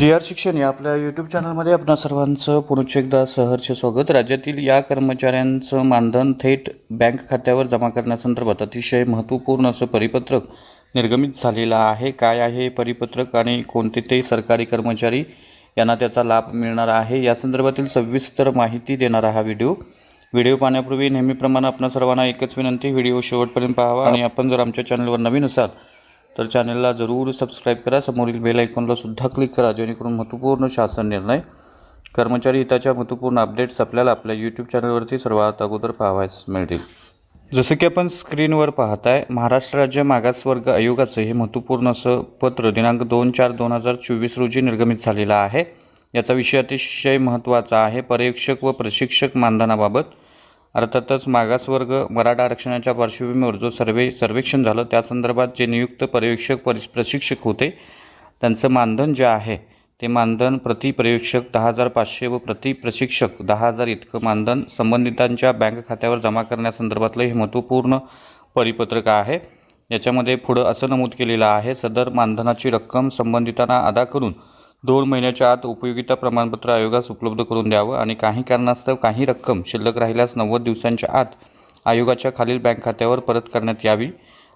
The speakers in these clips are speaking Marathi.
जी आर शिक्षण या आपल्या यूट्यूब चॅनलमध्ये आपणा सर्वांचं पुनश्च एकदा सहर्ष स्वागत. राज्यातील या कर्मचाऱ्यांचं मानधन थेट बँक खात्यावर जमा करण्यासंदर्भात अतिशय महत्त्वपूर्ण असं परिपत्रक निर्गमित झालेलं आहे. काय आहे हे परिपत्रक आणि कोणते ते सरकारी कर्मचारी यांना त्याचा लाभ मिळणार आहे? या संदर्भातील सविस्तर माहिती देणारा हा व्हिडिओ. व्हिडिओ पाहण्यापूर्वी नेहमीप्रमाणे आपण सर्वांना एकच विनंती व्हिडिओ शेवटपर्यंत पाहावा. आणि आपण जर आमच्या चॅनलवर नवीन असाल तर चॅनलला जरूर सबस्क्राईब करा. समोरील बेल आयकॉनला क्लिक करा जेणेकरून महत्त्वपूर्ण शासन निर्णय कर्मचारी हिताच्या महत्त्वपूर्ण अपडेट्स आपल्याला आपल्या यूट्यूब चॅनलवरती सर्वात अगोदर पाहावयास मिळतील. जसं की आपण स्क्रीनवर पाहताय महाराष्ट्र राज्य मागासवर्ग आयोगाचं हे महत्त्वपूर्ण असं पत्र दिनांक दोन चार दोन हजार चोवीस रोजी निर्गमित झालेलं आहे. याचा विषय अतिशय महत्त्वाचा आहे. पर्यवेक्षक व प्रशिक्षक मानधनाबाबत अर्थातच मागासवर्ग मराठा आरक्षणाच्या पार्श्वभूमीवर जो सर्वे सर्वेक्षण झालं त्या संदर्भात जे नियुक्त पर्यवेक्षक परि प्रशिक्षक होते त्यांचं मानधन जे आहे ते मानधन प्रति पर्यवेक्षक दहा हजार पाचशे व प्रति प्रशिक्षक दहा हजार इतकं मानधन संबंधितांच्या बँक खात्यावर जमा करण्यासंदर्भातलं हे महत्त्वपूर्ण परिपत्रक आहे. याच्यामध्ये पुढं असं नमूद केलेलं आहे सदर मानधनाची रक्कम संबंधितांना अदा करून दोन महिन्याच्या आत उपयोगिता प्रमाणपत्र आयोगास उपलब्ध करून द्यावं आणि काही कारणास्तव काही रक्कम शिल्लक राहिल्यास नव्वद दिवसांच्या आत आयोगाच्या खालील बँक खात्यावर परत करण्यात यावी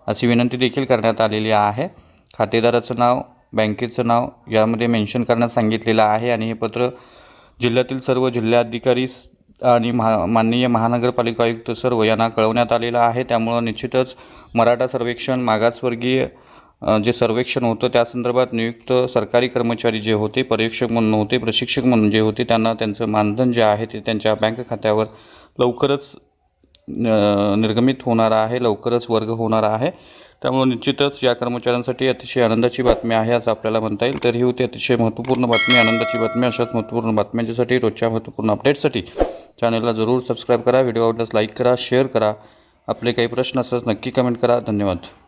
अशी विनंती देखील करण्यात आलेली आहे. खातेदाराचं नाव बँकेचं नाव यामध्ये मेन्शन करण्यास सांगितलेलं आहे आणि हे पत्र जिल्ह्यातील सर्व जिल्हाधिकारी आणि महा माननीय महानगरपालिका आयुक्त सर्व यांना कळवण्यात आलेलं आहे. त्यामुळं निश्चितच मराठा सर्वेक्षण मागासवर्गीय जे सर्वेक्षण होतं त्या संदर्भात नियुक्त सरकारी कर्मचारी जे होते पर्यवेक्षक म्हणून होते प्रशिक्षक म्हणून जे होते त्यांना त्यांचं मानधन जे आहे ते त्यांच्या बँक खात्यावर लवकरच निर्गमित होणार आहे लवकरच वर्ग होणार आहे. त्यामुळे निश्चितच या कर्मचाऱ्यांसाठी अतिशय आनंदाची बातमी आहे असं आपल्याला म्हणता येईल. तर ही होती अतिशय महत्त्वपूर्ण बातमी आनंदाची बातमी अशाच महत्त्वपूर्ण बातम्यांच्यासाठी रोजच्या महत्त्वपूर्ण अपडेटसाठी चॅनलला जरूर सबस्क्राईब करा व्हिडिओ आवडल्यास लाईक करा शेअर करा. आपले काही प्रश्न असल्यास नक्की कमेंट करा. धन्यवाद.